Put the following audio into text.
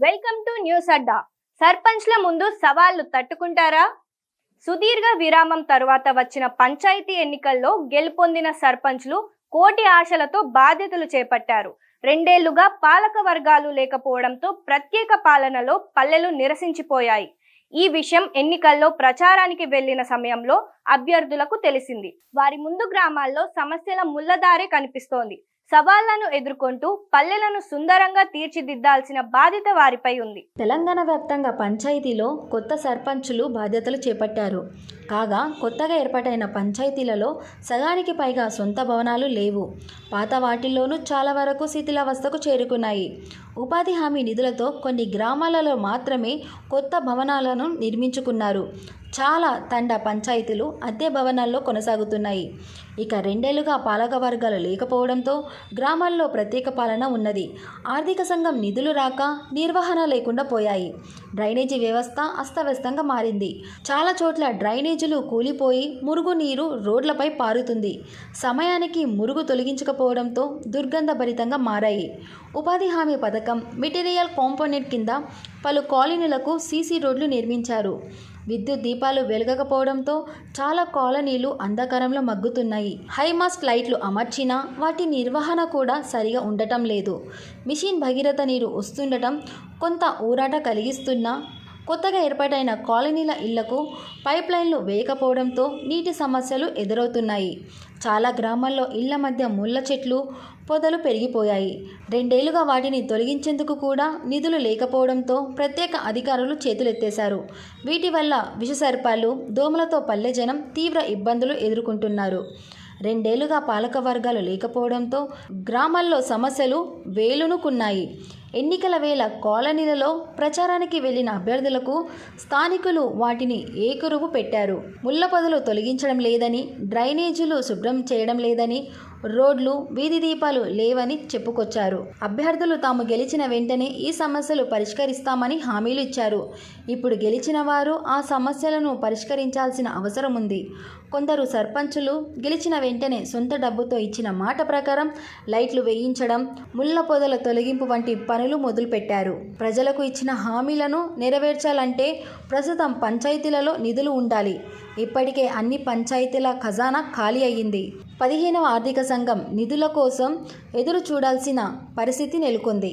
Welcome to news అడ్డా. సర్పంచ్ల ముందు సవాళ్ళు తట్టుకుంటారా? సుదీర్ఘ విరామం తరువాత వచ్చిన పంచాయతీ ఎన్నికల్లో గెలుపొందిన సర్పంచ్లు కోటి ఆశలతో బాధ్యతలు చేపట్టారు. రెండేళ్ళుగా పాలక వర్గాలు లేకపోవడంతో ప్రత్యేక పాలనలో పల్లెలు నిరసించిపోయాయి. ఈ విషయం ఎన్నికల్లో ప్రచారానికి వెళ్ళిన సమయంలో అభ్యర్థులకు తెలిసింది. వారి ముందు గ్రామాల్లో సమస్యల ముల్లదారే కనిపిస్తోంది. సవాళ్ళను ఎదుర్కొంటూ పల్లెలను సుందరంగా తీర్చిదిద్దాల్సిన బాధ్యత వారిపై ఉంది. తెలంగాణ వ్యాప్తంగా పంచాయతీలో కొత్త సర్పంచులు బాధ్యతలు చేపట్టారు. కాగా కొత్తగా ఏర్పాటైన పంచాయతీలలో సగానికి పైగా సొంత భవనాలు లేవు. పాత వాటిల్లోనూ చాలా వరకు శిథిలావస్థకు చేరుకున్నాయి. ఉపాధి హామీ నిధులతో కొన్ని గ్రామాలలో మాత్రమే కొత్త భవనాలను నిర్మించుకున్నారు. చాలా తండ పంచాయతీలు అద్దె భవనాల్లో కొనసాగుతున్నాయి. ఇక రెండేళ్ళుగా పాలక వర్గాలు లేకపోవడంతో గ్రామాల్లో ప్రత్యేక పాలన ఉన్నది. ఆర్థిక సంఘం నిధులు రాక నిర్వహణ లేకుండా పోయాయి. డ్రైనేజీ వ్యవస్థ అస్తవ్యస్తంగా మారింది. చాలా చోట్ల డ్రైనేజీలు కూలిపోయి మురుగునీరు రోడ్లపై పారుతుంది. సమయానికి మురుగు తొలగించకపోవడంతో దుర్గంధభరితంగా మారాయి. ఉపాధి హామీ పథకం మెటీరియల్ కాంపోనెంట్ కింద పలు కాలనీలకు సీసీ రోడ్లు నిర్మించారు. విద్యుత్ దీపాలు వెలగకపోవడంతో చాలా కాలనీలు అంధకారంలో మగ్గుతున్నాయి. హైమాస్ట్ లైట్లు అమర్చినా వాటి నిర్వహణ కూడా సరిగా ఉండటం లేదు. మిషన్ భగీరథ నీరు వస్తుండటం కొంత ఊరాట కలిగిస్తున్నా కొత్తగా ఏర్పాటైన కాలనీల ఇళ్ళకు పైప్ లైన్లు వేయకపోవడంతో నీటి సమస్యలు ఎదురవుతున్నాయి. చాలా గ్రామాల్లో ఇళ్ళ మధ్య ముళ్ళ చెట్లు పొదలు పెరిగిపోయాయి. రెండేళ్ళుగా వాటిని తొలగించేందుకు కూడా నిధులు లేకపోవడంతో ప్రత్యేక అధికారులు చేతులెత్తేశారు. వీటి వల్ల విషసర్పాలు దోమలతో పల్లె జనం తీవ్ర ఇబ్బందులు ఎదుర్కొంటున్నారు. రెండేళ్ళుగా పాలక వర్గాలు లేకపోవడంతో గ్రామాల్లో సమస్యలు వేలునుకున్నాయి. ఎన్నికల వేళ కాలనీలలో ప్రచారానికి వెళ్ళిన అభ్యర్థులకు స్థానికులు వాటిని ఏకురువు పెట్టారు. ముళ్ళ పొదలు తొలగించడం లేదని డ్రైనేజీలు శుభ్రం చేయడం లేదని రోడ్లు వీధి దీపాలు లేవని చెప్పుకొచ్చారు. అభ్యర్థులు తాము గెలిచిన వెంటనే ఈ సమస్యలు పరిష్కరిస్తామని హామీలు ఇచ్చారు. ఇప్పుడు గెలిచిన వారు ఆ సమస్యలను పరిష్కరించాల్సిన అవసరం ఉంది. కొందరు సర్పంచులు గెలిచిన వెంటనే సొంత డబ్బుతో ఇచ్చిన మాట ప్రకారం లైట్లు వేయించడం ముళ్ళ పొదల తొలగింపు వంటి పనులు మొదలుపెట్టారు. ప్రజలకు ఇచ్చిన హామీలను నెరవేర్చాలంటే ప్రస్తుతం పంచాయతీలలో నిధులు ఉండాలి. ఇప్పటికే అన్ని పంచాయతీల ఖజానా ఖాళీ అయ్యింది. పదిహేనవ ఆర్థిక సంఘం నిధుల కోసం ఎదురు చూడాల్సిన పరిస్థితి నెలకొంది.